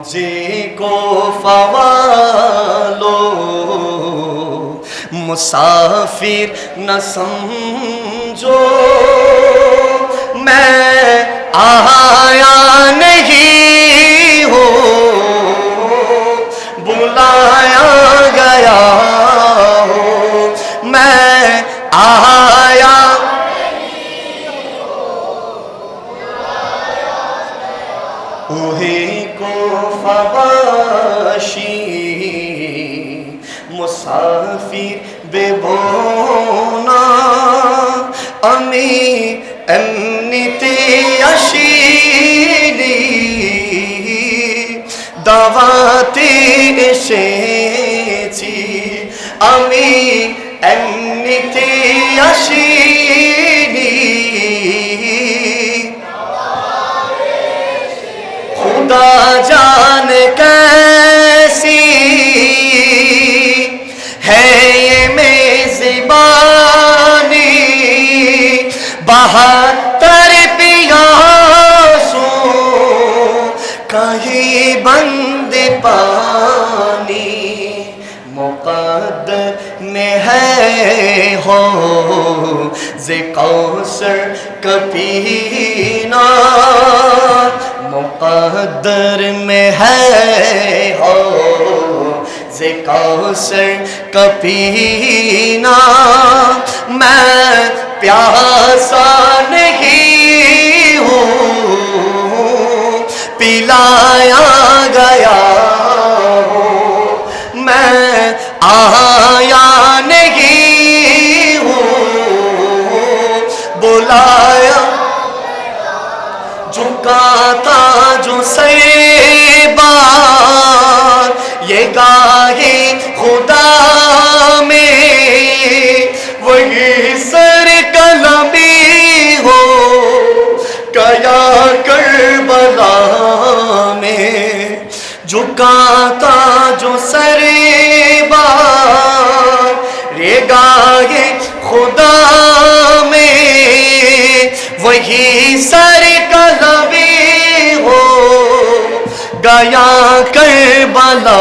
جی کو فوالو مسافر نہ سمجھو میں آیا کو فواشی مسافر بے بونا امی انتی اشیلی দাওয়াতে এসেছি আমি এমনিতে আসিনি تر پیا سو کہیں بند پانی مقد میں ہے ہو۔ زکوثر کپینا مقدر میں ہے ہو۔ زکوثر کپینا، میں پیاسا نہیں ہوں پلایا گیا ہوں۔ میں آیا نہیں ہوں۔ بلایا جھکاتا جو سر بار رے گائے خدا میں، وہی سر کلبی ہو، گیا کربلا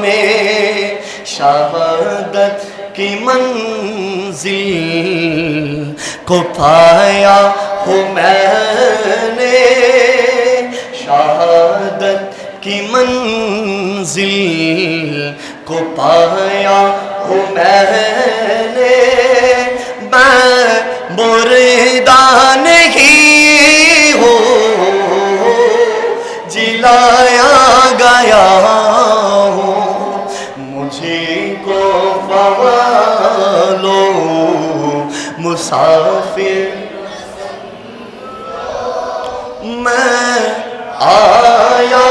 میں۔ شہادت کی منزل کو پایا ہوں میں نے۔ شہادت کی منزل کو پایا ہو میں نے، میں بردہ نہیں ہو، جلایا گیا ہوں، مجھے کو مسافر، میں آیا